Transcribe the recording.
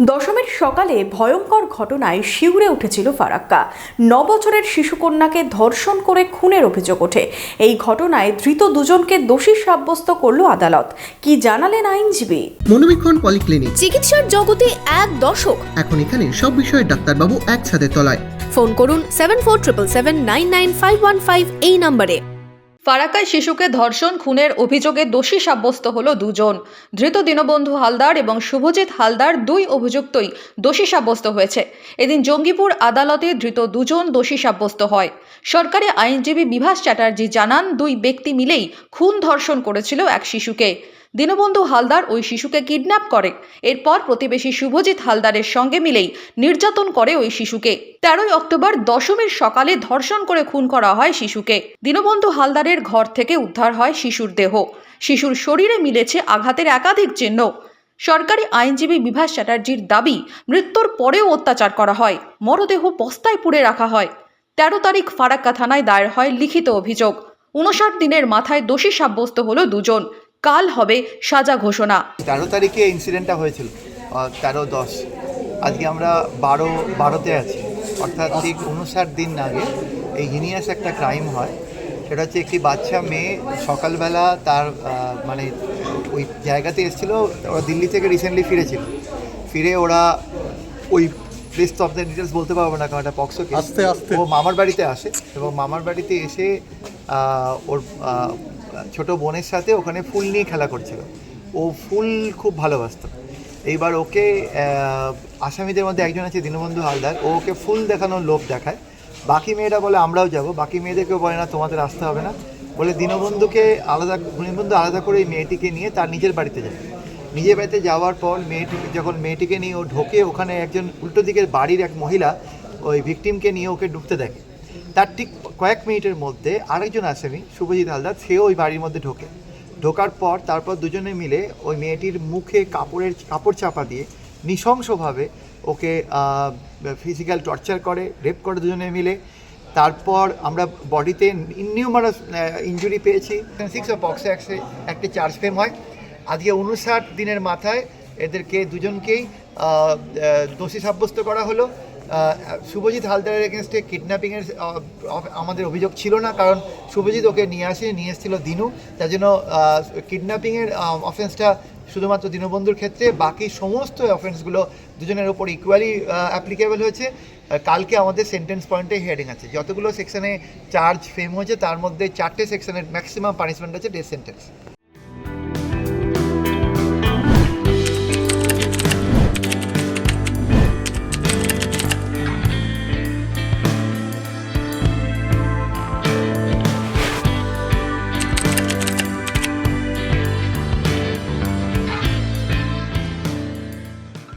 দশমীর সকালে ভয়ঙ্কর ঘটনায় শিউরে উঠেছিল ফারাক্কা। ন বছরের শিশুকন্যাকে ধর্ষণ করে খুনের অভিযোগ ওঠে। এই ঘটনায় ধৃত দুজনকে দোষী সাব্যস্ত করল আদালত। কি জানালেন আইনজীবী? মনোবীক্ষণ পলিক্লিনিক। চিকিৎসার জগতে এক দশক এখন এখানে সব বিষয়ে ডাক্তারবাবু এক ছাদের তলায়। ফোন করুন seven four triple seven nine nine five one five এই নম্বরে। ফারাক্কায় শিশুকে ধর্ষণ, খুনের অভিযোগে দোষী সাব্যস্ত হল দুজন। ধৃত দীনবন্ধু হালদার এবং শুভজিৎ হালদার দুই অভিযুক্তই দোষী সাব্যস্ত হয়েছে। এদিন জঙ্গিপুর আদালতে ধৃত দুজন দোষী সাব্যস্ত হয়। সরকারি আইনজীবী বিভাস চ্যাটার্জি জানান, দুই ব্যক্তি মিলেই খুন ধর্ষণ করেছিল এক শিশুকে। দীনবন্ধু হালদার ওই শিশুকে কিডন্যাপ করে। এরপর প্রতিবেশী শুভজিৎ হালদারের সঙ্গে মিলেই নির্যাতন করে ওই শিশুকে। তেরোই অক্টোবর দশমীর সকালে ধর্ষণ করে খুন করা হয় শিশুকে। দীনবন্ধু হালদারের ঘর থেকে উদ্ধার হয় শিশুর দেহ। শিশুর শরীরে মিলেছে আঘাতের একাধিক চিহ্ন। সরকারি আইনজীবী বিভাস চ্যাটার্জির দাবি, মৃত্যুর পরেও অত্যাচার করা হয়। মরদেহ বস্তায় পুড়ে রাখা হয়। তেরো তারিখ ফারাক্কা থানায় দায়ের হয় লিখিত অভিযোগ। উনষাট দিনের মাথায় দোষী সাব্যস্ত হলো দুজন। কাল হবে সাজা ঘোষণা। তেরো তারিখে ইনসিডেন্টটা হয়েছিল তেরো দশ। আজকে আমরা বারো বারোতে আছি। অর্থাৎ ঠিক উনষাট দিন আগে এই হিনিয়াস একটা ক্রাইম হয়। সেটা হচ্ছে একটি বাচ্চা মেয়ে সকালবেলা তার মানে ওই জায়গাতে এসেছিল ওরা দিল্লি থেকে রিসেন্টলি ফিরেছিল। ফিরে ওরা ওই প্লেস তো আপনাদের ডিটেলস বলতে পারব না কারণ এটা পক্সো কেস আস্তে আস্তে। ও মামার বাড়িতে আসে এবং মামার বাড়িতে এসে ওর ছোট বোনের সাথে ওখানে ফুল নিয়ে খেলা করছিল। ও ফুল খুব ভালোবাসতো। এইবার ওকে আসামিদের মধ্যে একজন আছে দীনবন্ধু হালদার। ও ওকে ফুল দেখানোর লোভ দেখায়। বাকি মেয়েরা বলে, আমরাও যাব। বাকি মেয়েদেরকেও বলে, না, তোমাদের আসতে হবে না। বলে দীনবন্ধুকে আলাদা, দীনবন্ধু আলাদা করে এই মেয়েটিকে নিয়ে তার নিজের বাড়িতে যায়। নিজের বাড়িতে যাওয়ার পর মেয়েটি, যখন মেয়েটিকে নিয়ে ও ঢোকে, ওখানে একজন উল্টো দিকের বাড়ির এক মহিলা ওই ভিকটিমকে নিয়ে ওকে ডুবতে দেখে। তার ঠিক কয়েক মিনিটের মধ্যে আরেকজন আসামি শুভজিৎ হালদার, সেও ওই বাড়ির মধ্যে ঢোকে। ঢোকার পর তারপর দুজনে মিলে ওই মেয়েটির মুখে কাপড়ের কাপড় চাপা দিয়ে নৃশংসভাবে ওকে ফিজিক্যাল টর্চার করে রেপ করে দুজনে মিলে। তারপর আমরা বডিতে ইননিউমারাস ইঞ্জুরি পেয়েছি। সিক্স অফ বক্সে একটি চার্জ ফ্রেম হয়। আজকে উনষাট দিনের মাথায় এদেরকে দুজনকেই দোষী সাব্যস্ত করা হলো। শুভজিৎ হালদারের এগেনস্টে কিডন্যাপিংয়ের আমাদের অভিযোগ ছিল না, কারণ শুভজিৎ ওকে নিয়ে আসে নিয়ে এসেছিল দিনু। তার জন্য কিডন্যাপিংয়ের অফেন্সটা শুধুমাত্র দীনবন্ধুর ক্ষেত্রে, বাকি সমস্ত অফেন্সগুলো দুজনের ওপর ইকুয়ালি অ্যাপ্লিকেবল হয়েছে। কালকে আমাদের সেন্টেন্স পয়েন্টে হিয়ারিং আছে। যতগুলো সেকশনে চার্জ ফেম হয়েছে, তার মধ্যে চারটে সেকশনের ম্যাক্সিমাম পানিশমেন্ট আছে ডেথ সেন্টেন্স